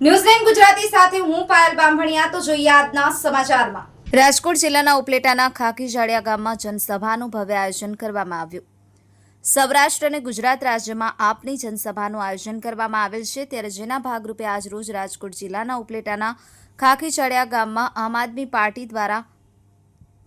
ન્યૂઝલેન્ડ ગુજરાતી રાજકોટ જિલ્લાના ઉપલેટાના ખાકી ગામમાં જનસભાનું ભવ્ય આયોજન કરવામાં આવ્યું. સૌરાષ્ટ્ર અને ગુજરાત રાજ્યમાં આપની જનસભાનું આયોજન કરવામાં આવેલ છે, ત્યારે જેના ભાગરૂપે આજરોજ રાજકોટ જિલ્લાના ઉપલેટાના ખાકી ગામમાં આમ આદમી પાર્ટી દ્વારા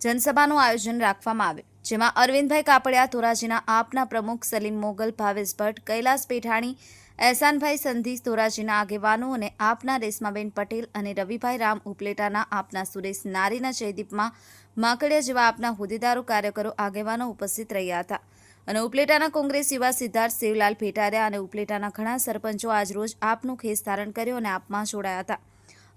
જનસભાનું આયોજન રાખવામાં આવ્યું. જેમાં અરવિંદભાઈ કાપડિયા, ધોરાજીના આપના પ્રમુખ સલીમ મોગલ, ભાવેશ ભટ્ટ, કૈલાસ પેઠાણી એહસાનભાઈ સંધી ધોરાજીના આગેવાનો અને આપના રેશમાબેન પટેલ અને રવિભાઈ રામ ઉપલેટાના આપના સુરેશ નારીના જયદીપમાં માકડિયા જેવા આપના હોદ્દેદારો, કાર્યકરો, આગેવાનો ઉપસ્થિત રહ્યા હતા. અને ઉપલેટાના કોંગ્રેસ યુવા સિદ્ધાર્થ શિવલાલ ભેટારિયા અને ઉપલેટાના ઘણા સરપંચો આજરોજ આપનું ખેસ ધારણ કર્યો અને આપમાં જોડાયા હતા.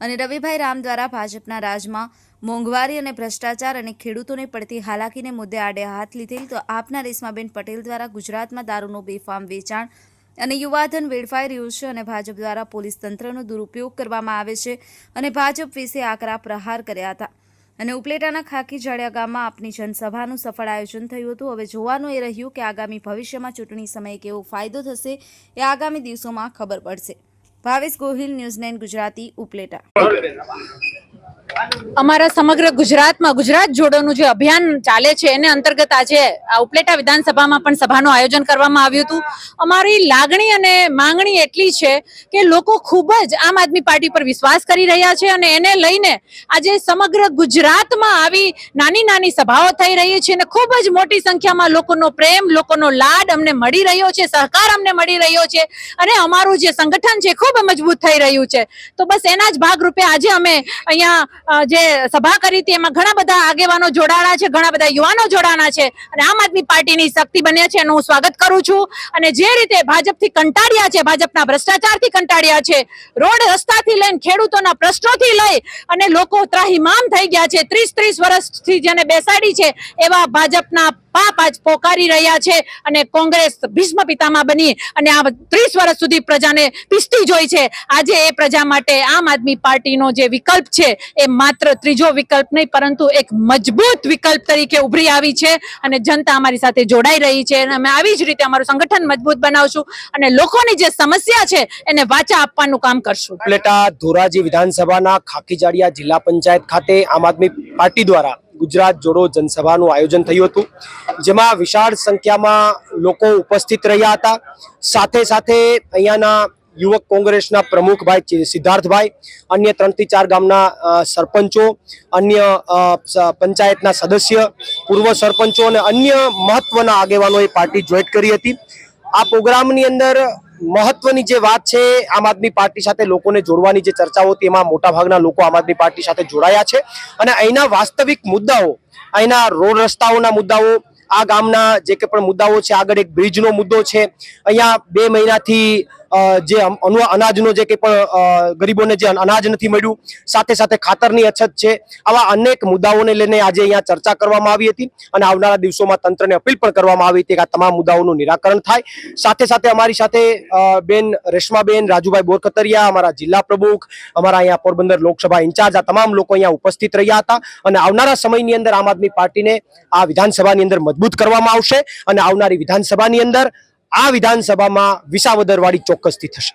અને રવિભાઈ રામ દ્વારા ભાજપના રાજમાં મોંઘવારી અને ભ્રષ્ટાચાર અને ખેડૂતોને પડતી હાલાકીને મુદ્દે આડે હાથ લીધેલ તો આપના રેશમાબેન પટેલ દ્વારા ગુજરાતમાં દારૂનું બેફામ વેચાણ અને યુવાધન વેડફાઈ રહ્યું છે અને ભાજપ દ્વારા પોલીસ તંત્રનો દુરુપયોગ કરવામાં આવે છે અને ભાજપ વિશે આકરા પ્રહાર કર્યા હતા. અને ઉપલેટાના ખાકી જાડિયા ગામમાં આપની જનસભાનું સફળ આયોજન થયું હતું. હવે જોવાનું એ રહ્યું કે આગામી ભવિષ્યમાં ચૂંટણી સમયે કેવો ફાયદો થશે એ આગામી દિવસોમાં ખબર પડશે. Bhavesh Gohil, news nine Gujarati, Upleta. અમારા સમગ્ર ગુજરાતમાં ગુજરાત જોડોનું જે અભિયાન ચાલે છે, એને અંતર્ગત આજે આ ઉપલેટા વિધાનસભામાં પણ સભાનું આયોજન કરવામાં આવ્યું હતું. અમારી લાગણી અને માંગણી એટલી છે કે લોકો ખૂબ જ આમ આદમી પાર્ટી પર વિશ્વાસ કરી રહ્યા છે અને એને લઈને આજે સમગ્ર ગુજરાતમાં આવી નાની નાની સભાઓ થઈ રહી છે અને ખૂબ જ મોટી સંખ્યામાં લોકોનો પ્રેમ, લોકોનો લાડ અમને મળી રહ્યો છે, સહકાર અમને મળી રહ્યો છે. અને અમારું જે સંગઠન છે, ખૂબ મજબૂત થઈ રહ્યું છે. તો બસ એના જ ભાગરૂપે આજે અમે અહીંયા જે સભા કરી હતી, એમાં ઘણા બધા આગેવાનો જોડાણા છે, ઘણા બધા યુવાનો જોડાણા છે અને આમ આદમી પાર્ટીની શક્તિ બન્યા છે એનું હું સ્વાગત કરું છું. અને જે રીતે ભાજપથી કંટાળ્યા છે, ભાજપના ભ્રષ્ટાચારથી કંટાળ્યા છે, રોડ રસ્તાથી લઈને ખેડૂતોના પ્રશ્નોથી લઈ અને લોકો ત્રાહિમામ થઈ ગયા છે ત્રીસ ત્રીસ વર્ષથી જેને બેસાડી છે, એવા ભાજપના પાપ આજ પોકારી રહ્યા છે અને કોંગ્રેસ ભીષ્મ પિતામાં બની અને આ ત્રીસ વર્ષ સુધી પ્રજાને પીસતી જોઈ છે. આજે એ પ્રજા માટે આમ આદમી પાર્ટીનો જે વિકલ્પ છે, એ માત્ર ત્રીજો વિકલ્પ નહીં, પરંતુ એક મજબૂત વિકલ્પ તરીકે ઉભરી આવી છે અને જનતા અમારી સાથે જોડાઈ રહી છે અને અમે આવી જ રીતે અમારું સંગઠન મજબૂત બનાવશું અને લોકોની જે સમસ્યા છે, એને વાચા આપવાનું કામ કરશું. ઉપલેટા ધોરાજી વિધાનસભાના ખાકીજાડિયા જિલ્લા પંચાયત ખાતે આમ આદમી પાર્ટી દ્વારા ગુજરાત જોડો જનસભાનું આયોજન થયું હતું, જેમાં વિશાળ સંખ્યામાં લોકો ઉપસ્થિત રહ્યા હતા. સાથે સાથે અહીંયાના યુવક કોંગ્રેસના પ્રમુખભાઈ સિદ્ધાર્થભાઈ, અન્ય ત્રણથી ચાર ગામના સરપંચો, અન્ય પંચાયતના સદસ્ય, પૂર્વ સરપંચો અને અન્ય મહત્વના આગેવાનોએ પાર્ટી જોઈટ કરી હતી. આ પ્રોગ્રામની અંદર મહત્વની જે વાત છે, આમ આદમી પાર્ટી સાથે લોકોને જોડવાની જે ચર્ચાઓ હતી, એમાં મોટાભાગના લોકો આમ આદમી પાર્ટી સાથે જોડાયા છે. અને અહીંના વાસ્તવિક મુદ્દાઓ, અહીંના રોડ રસ્તાઓના મુદ્દાઓ, આ ગામના જે કે પણ મુદ્દાઓ છે, આગળ એક બ્રિજનો મુદ્દો છે. અહીંયા બે મહિનાથી જે અનાજનો જે કંઈ પણ ગરીબોને જે અનાજ નથી મળ્યું, સાથે સાથે ખાતરની અછત છે, આવા અનેક મુદ્દાઓને લઈને આજે અહીંયા ચર્ચા કરવામાં આવી હતી અને આવનારા દિવસોમાં તંત્રને અપીલ પણ કરવામાં આવી હતી કે આ તમામ મુદ્દાઓનું નિરાકરણ થાય. સાથે સાથે અમારી સાથે બેન રેશમાબેન, રાજુભાઈ બોરકતરિયા, અમારા જિલ્લા પ્રમુખ, અમારા અહીંયા પોરબંદર લોકસભા ઇન્ચાર્જ, આ તમામ લોકો અહીંયા ઉપસ્થિત રહ્યા હતા અને આવનારા સમયની અંદર આમ આદમી પાર્ટીને આ વિધાનસભાની અંદર મજબૂત કરવામાં આવશે અને આવનારી વિધાનસભાની અંદર આ વિધાનસભામાં વિસાવદરવાળી ચોક્કસથી થશે.